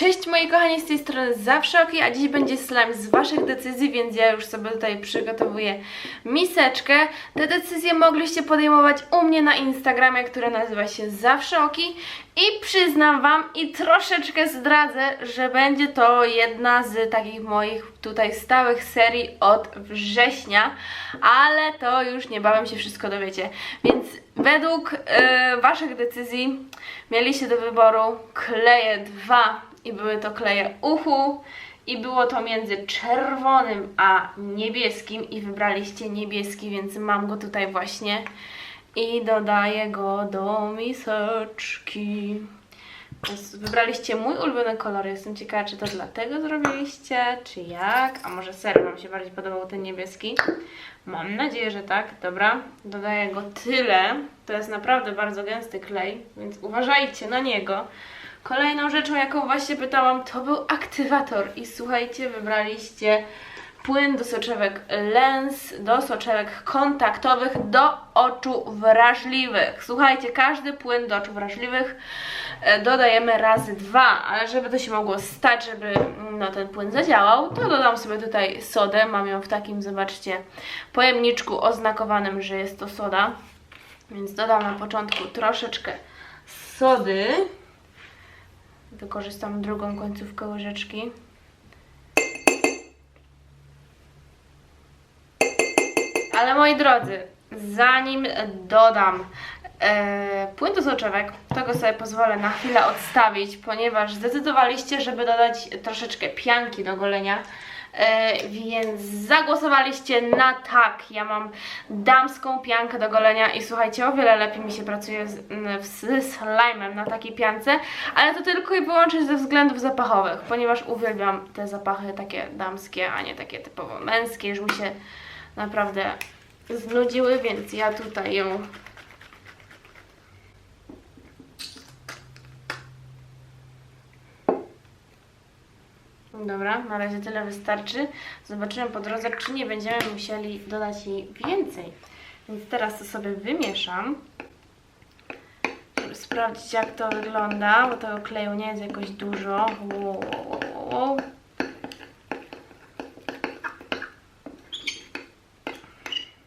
Cześć moi kochani, z tej strony zawsze ok, a dziś będzie slime z waszych decyzji, więc ja już sobie tutaj przygotowuję miseczkę. Te decyzje mogliście podejmować u mnie na Instagramie, który nazywa się zawsze oki i przyznam wam i troszeczkę zdradzę, że będzie to jedna z takich moich tutaj stałych serii od września, ale to już niebawem się wszystko dowiecie. Więc według e, waszych decyzji mieliście do wyboru kleje dwa i były to kleje uchu i było to między czerwonym a niebieskim i wybraliście niebieski, więc mam go tutaj właśnie i dodaję go do miseczki. Wybraliście mój ulubiony kolor. Jestem ciekawa, czy to dlatego zrobiliście, czy jak. A może serio Wam się bardziej podobał ten niebieski? Mam nadzieję, że tak. Dobra, dodaję go tyle. To jest naprawdę bardzo gęsty klej, więc uważajcie na niego. Kolejną rzeczą, jaką właśnie pytałam, to był aktywator. I słuchajcie, wybraliście płyn do soczewek lens, do soczewek kontaktowych, do oczu wrażliwych. Słuchajcie, każdy płyn do oczu wrażliwych e, dodajemy razy dwa, ale żeby to się mogło stać, żeby mm, no, ten płyn zadziałał, to dodam sobie tutaj sodę. Mam ją w takim, zobaczcie, pojemniczku oznakowanym, że jest to soda. Więc dodam na początku troszeczkę sody. Wykorzystam drugą końcówkę łyżeczki. Ale moi drodzy, zanim dodam e, płyn do soczewek, to go sobie pozwolę na chwilę odstawić, ponieważ zdecydowaliście, żeby dodać troszeczkę pianki do golenia. E, więc zagłosowaliście na tak. Ja mam damską piankę do golenia i słuchajcie, o wiele lepiej mi się pracuje z, z slime'em na takiej piance, ale to tylko i wyłącznie ze względów zapachowych, ponieważ uwielbiam te zapachy takie damskie, a nie takie typowo męskie, już mi się naprawdę znudziły, więc ja tutaj ją Dobra, na razie tyle wystarczy. Zobaczymy po drodze, czy nie będziemy musieli dodać jej więcej. Więc teraz to sobie wymieszam, żeby sprawdzić jak to wygląda, bo tego kleju nie jest jakoś dużo.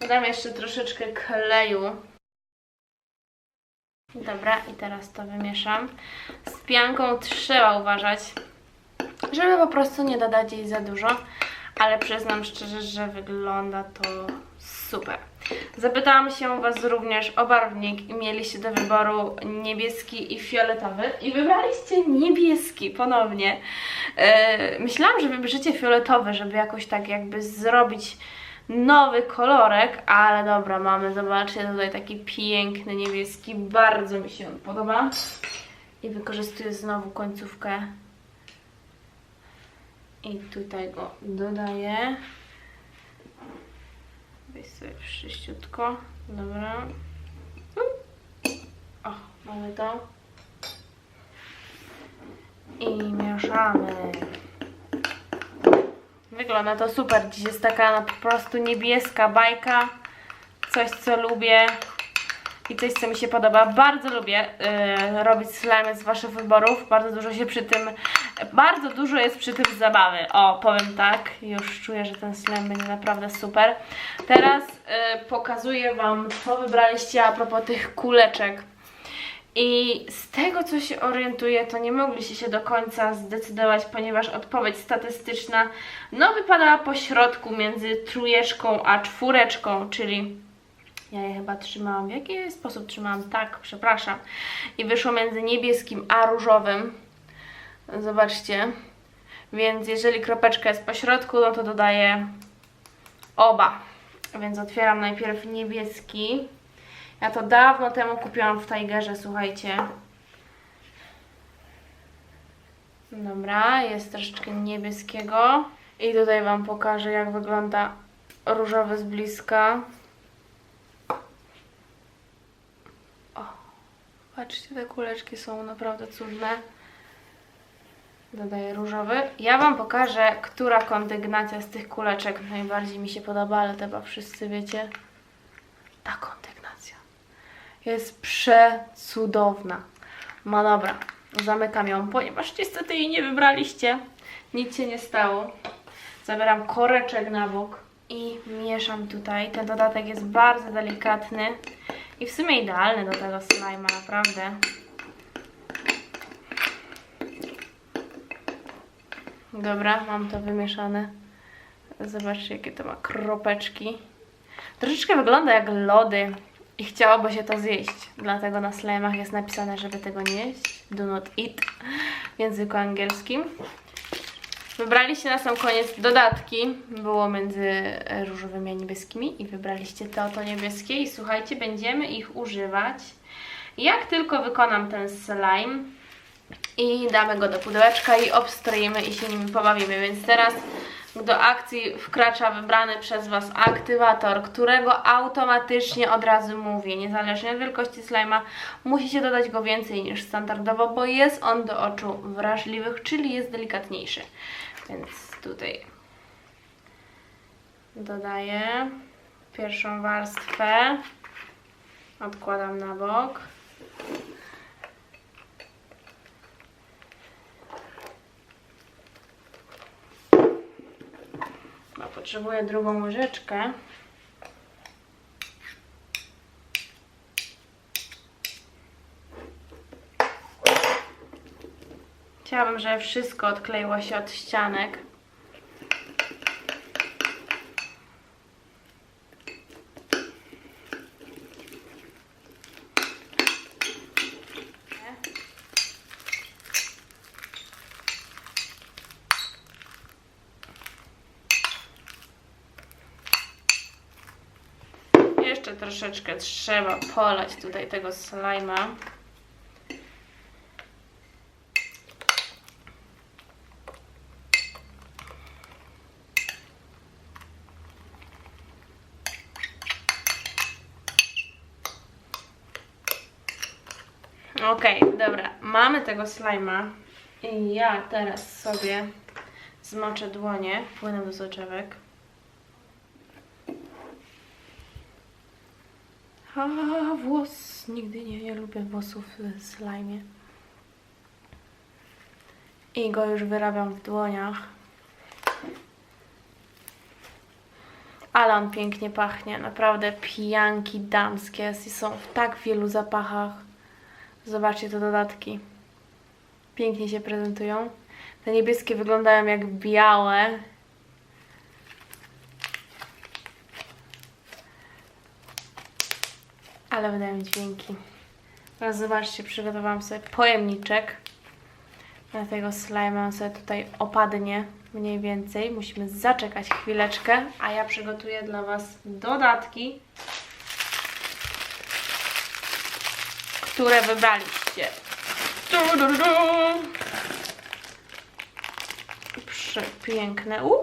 Dodam jeszcze troszeczkę kleju. Dobra, i teraz to wymieszam. Z pianką trzeba uważać, żeby po prostu nie dodać jej za dużo, ale przyznam szczerze, że wygląda to super. Zapytałam się Was również o barwnik i mieliście do wyboru niebieski i fioletowy i wybraliście niebieski ponownie. Yy, myślałam, że wybierzecie fioletowy, żeby jakoś tak jakby zrobić nowy kolorek, ale dobra, mamy, zobaczcie, tutaj taki piękny niebieski, bardzo mi się on podoba. I wykorzystuję znowu końcówkę i tutaj go dodaję. Weź sobie wszyściutko. Dobra. O, mamy to. I mieszamy. Wygląda to super. Dziś jest taka po prostu niebieska bajka. Coś, co lubię. I coś, co mi się podoba. Bardzo lubię yy, robić slime z Waszych wyborów. Bardzo dużo się przy tym, bardzo dużo jest przy tym zabawy. O, powiem tak. Już czuję, że ten slime będzie naprawdę super. Teraz yy, pokazuję Wam, co wybraliście a propos tych kuleczek. I z tego, co się orientuję, to nie mogliście się do końca zdecydować, ponieważ odpowiedź statystyczna no wypadała po środku między trójeczką a czwóreczką, czyli ja je chyba trzymałam, w jaki sposób trzymałam? Tak, przepraszam. I wyszło między niebieskim a różowym. Zobaczcie. Więc jeżeli kropeczka jest po środku, no to dodaję oba. Więc otwieram najpierw niebieski. Ja to dawno temu kupiłam w Tigerze, słuchajcie. Dobra, jest troszeczkę niebieskiego. I tutaj Wam pokażę, jak wygląda różowy z bliska. O, patrzcie, te kuleczki są naprawdę cudne. Dodaję różowy. Ja Wam pokażę, która kondygnacja z tych kuleczek najbardziej mi się podoba, ale chyba wszyscy wiecie. Ta kondygnacja jest przecudowna. No dobra, Zamykam ją, ponieważ niestety jej nie wybraliście. Nic się nie stało. Zabieram koreczek na bok i mieszam tutaj. Ten dodatek jest bardzo delikatny i w sumie idealny do tego slajma, naprawdę. Dobra, mam to wymieszane. Zobaczcie, jakie to ma kropeczki. Troszeczkę wygląda jak lody i chciałoby się to zjeść. Dlatego na slajmach jest napisane, żeby tego nie jeść. Do not eat w języku angielskim. Wybraliście na sam koniec dodatki. Było między różowymi a niebieskimi i wybraliście te oto niebieskie i słuchajcie, będziemy ich używać. Jak tylko wykonam ten slime i damy go do pudełeczka i obstroimy i się nim pobawimy, więc teraz do akcji wkracza wybrany przez Was aktywator, którego automatycznie od razu mówię, niezależnie od wielkości slima, musicie dodać go więcej niż standardowo, bo jest on do oczu wrażliwych, czyli jest delikatniejszy. Więc tutaj dodaję pierwszą warstwę, odkładam na bok. No, potrzebuję drugą łyżeczkę. Chciałabym, żeby wszystko odkleiło się od ścianek. Jeszcze troszeczkę trzeba polać tutaj tego slajma. Okej, dobra, mamy tego slajma i ja teraz sobie zmoczę dłonie płynem do soczewek. A, włos. Nigdy nie, nie lubię włosów w slajmie. I go już wyrabiam w dłoniach. Ale on pięknie pachnie. Naprawdę pijanki damskie są w tak wielu zapachach. Zobaczcie te dodatki. Pięknie się prezentują. Te niebieskie wyglądają jak białe. Ale wydają dźwięki. Teraz zobaczcie, przygotowałam sobie pojemniczek. Na tego slime on sobie tutaj opadnie mniej więcej. Musimy zaczekać chwileczkę, a ja przygotuję dla Was dodatki, które wybraliście. Du, du, du. Przepiękne. U.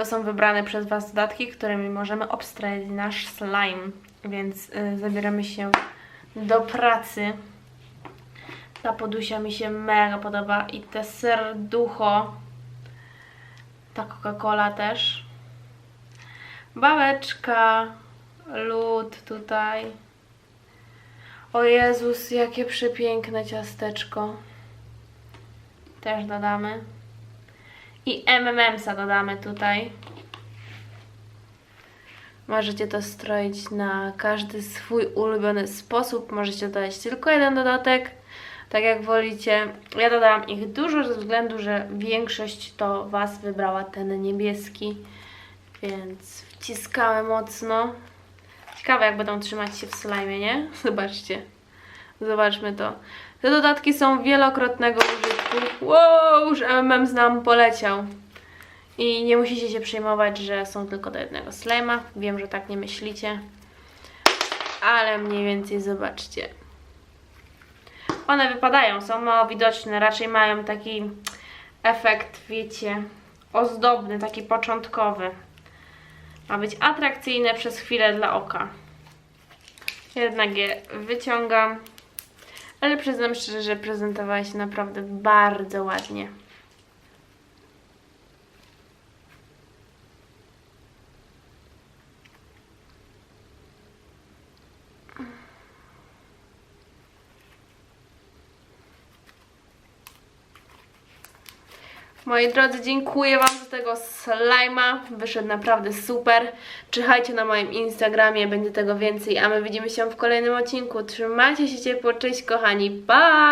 To są wybrane przez Was dodatki, którymi możemy obstrać nasz slime. Więc y, zabieramy się do pracy. Ta podusia mi się mega podoba i te serducho. Ta Coca-Cola też. Babeczka, lód tutaj. O Jezus, jakie przepiękne ciasteczko. Też dodamy. I MMMsa dodamy tutaj. Możecie to stroić na każdy swój ulubiony sposób. Możecie dodać tylko jeden dodatek, tak jak wolicie. Ja dodałam ich dużo ze względu, że większość to Was wybrała ten niebieski. Więc wciskamy mocno. Ciekawe jak będą trzymać się w slime, nie? Zobaczcie. Zobaczmy to. Te dodatki są wielokrotnego użytku. Wow, już MMM nam poleciał. I nie musicie się przejmować, że są tylko do jednego slime'a. Wiem, że tak nie myślicie. Ale mniej więcej zobaczcie. One wypadają, są mało widoczne. Raczej mają taki efekt, wiecie, ozdobny, taki początkowy. Ma być atrakcyjne przez chwilę dla oka. Jednak je wyciągam. Ale przyznam szczerze, że prezentowała się naprawdę bardzo ładnie. Moi drodzy, dziękuję Wam za tego slajma. Wyszedł naprawdę super. Czyhajcie na moim Instagramie, będzie tego więcej, a my widzimy się w kolejnym odcinku. Trzymajcie się ciepło, cześć kochani, pa!